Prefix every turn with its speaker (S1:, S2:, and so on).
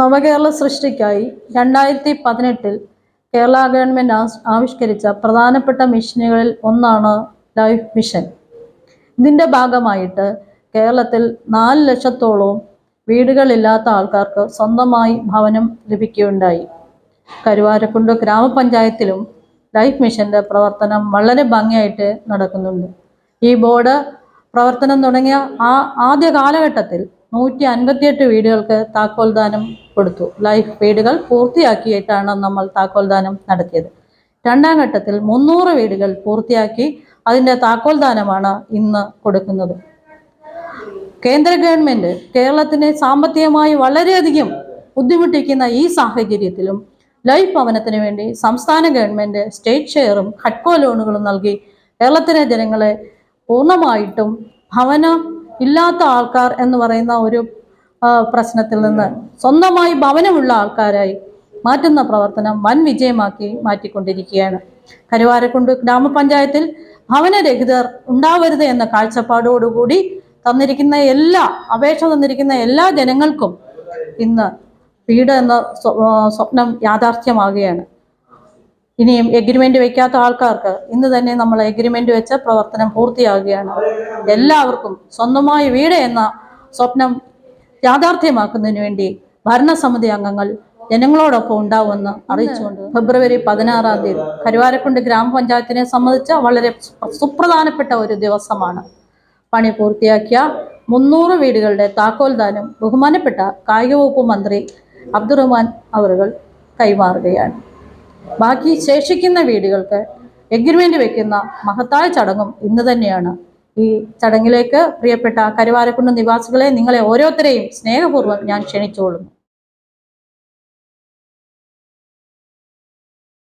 S1: നവകേരള സൃഷ്ടിക്കായി രണ്ടായിരത്തി പതിനെട്ടിൽ കേരള ഗവൺമെന്റ് ആവിഷ്കരിച്ച പ്രധാനപ്പെട്ട മിഷനുകളിൽ ഒന്നാണ് ലൈഫ് മിഷൻ. ഇതിന്റെ ഭാഗമായിട്ട് കേരളത്തിൽ നാല് ലക്ഷത്തോളം വീടുകളില്ലാത്ത ആൾക്കാർക്ക് സ്വന്തമായി ഭവനം ലഭിക്കുകയുണ്ടായി. കരുവാരക്കുണ്ട് ഗ്രാമപഞ്ചായത്തിലും ലൈഫ് മിഷന്റെ പ്രവർത്തനം വളരെ ഭംഗിയായിട്ട് നടക്കുന്നുണ്ട്. ഈ ബോർഡ് പ്രവർത്തനം തുടങ്ങിയ ആ ആദ്യ കാലഘട്ടത്തിൽ നൂറ്റി അൻപത്തിയെട്ട് വീടുകൾക്ക് താക്കോൽദാനം കൊടുത്തു. ലൈഫ് വീടുകൾ പൂർത്തിയാക്കിയിട്ടാണ് നമ്മൾ താക്കോൽദാനം നടത്തിയത്. രണ്ടാം ഘട്ടത്തിൽ മുന്നൂറ് വീടുകൾ പൂർത്തിയാക്കി അതിന്റെ താക്കോൽദാനമാണ് ഇന്ന് കൊടുക്കുന്നത്. കേന്ദ്ര ഗവൺമെന്റ് കേരളത്തിനെ സാമ്പത്തികമായി വളരെയധികം ബുദ്ധിമുട്ടിക്കുന്ന ഈ സാഹചര്യത്തിലും ലൈഫ് ഭവനത്തിന് വേണ്ടി സംസ്ഥാന ഗവൺമെന്റ് സ്റ്റേറ്റ് ഷെയറും ഹഡ്കോ ലോണുകളും നൽകി കേരളത്തിലെ ജനങ്ങളെ പൂർണമായിട്ടും ഭവനം ഇല്ലാത്ത ആൾക്കാർ എന്ന് പറയുന്ന ഒരു പ്രശ്നത്തിൽ നിന്ന് സ്വന്തമായി ഭവനമുള്ള ആൾക്കാരായി മാറ്റുന്ന പ്രവർത്തനം വൻ വിജയമാക്കി മാറ്റിക്കൊണ്ടിരിക്കുകയാണ്. കരുവാരക്കുണ്ട് ഗ്രാമപഞ്ചായത്തിൽ ഭവനരഹിതർ ഉണ്ടാവരുത് എന്ന കാഴ്ചപ്പാടോടുകൂടി തന്നിരിക്കുന്ന എല്ലാ അപേക്ഷ തന്നിരിക്കുന്ന എല്ലാ ജനങ്ങൾക്കും ഇന്ന് വീട് എന്ന സ്വപ്നം യാഥാർത്ഥ്യമാകുകയാണ്. ഇനിയും എഗ്രിമെന്റ് വെക്കാത്ത ആൾക്കാർക്ക് ഇന്ന് തന്നെ നമ്മൾ എഗ്രിമെന്റ് വെച്ച പ്രവർത്തനം പൂർത്തിയാകുകയാണ് എല്ലാവർക്കും സ്വന്തമായി വീട് എന്ന സ്വപ്നം യാഥാർത്ഥ്യമാക്കുന്നതിന് വേണ്ടി ഭരണസമിതി അംഗങ്ങൾ ജനങ്ങളോടൊപ്പം ഉണ്ടാവുമെന്ന് അറിയിച്ചുകൊണ്ട് ഫെബ്രുവരി പതിനാറാം തീയതി കരുവാരക്കുണ്ട് ഗ്രാമപഞ്ചായത്തിനെ സംബന്ധിച്ച വളരെ സുപ്രധാനപ്പെട്ട ഒരു ദിവസമാണ്. പണി പൂർത്തിയാക്കിയ മുന്നൂറ് വീടുകളുടെ താക്കോൽദാനം ബഹുമാനപ്പെട്ട കായിക വകുപ്പ് മന്ത്രി അബ്ദുറഹ്മാൻ അവറുകൾ കൈമാറുകയാണ്. ബാക്കി ശേഷിക്കുന്ന വീടുകൾക്ക് എഗ്രിമെന്റ് വെക്കുന്ന മഹത്തായ ചടങ്ങും ഇന്ന് തന്നെയാണ്. ഈ ചടങ്ങിലേക്ക് പ്രിയപ്പെട്ട കരുവാരക്കുണ്ട് നിവാസികളെ നിങ്ങളെ ഓരോരുത്തരെയും സ്നേഹപൂർവം ഞാൻ ക്ഷണിച്ചുകൊള്ളുന്നു.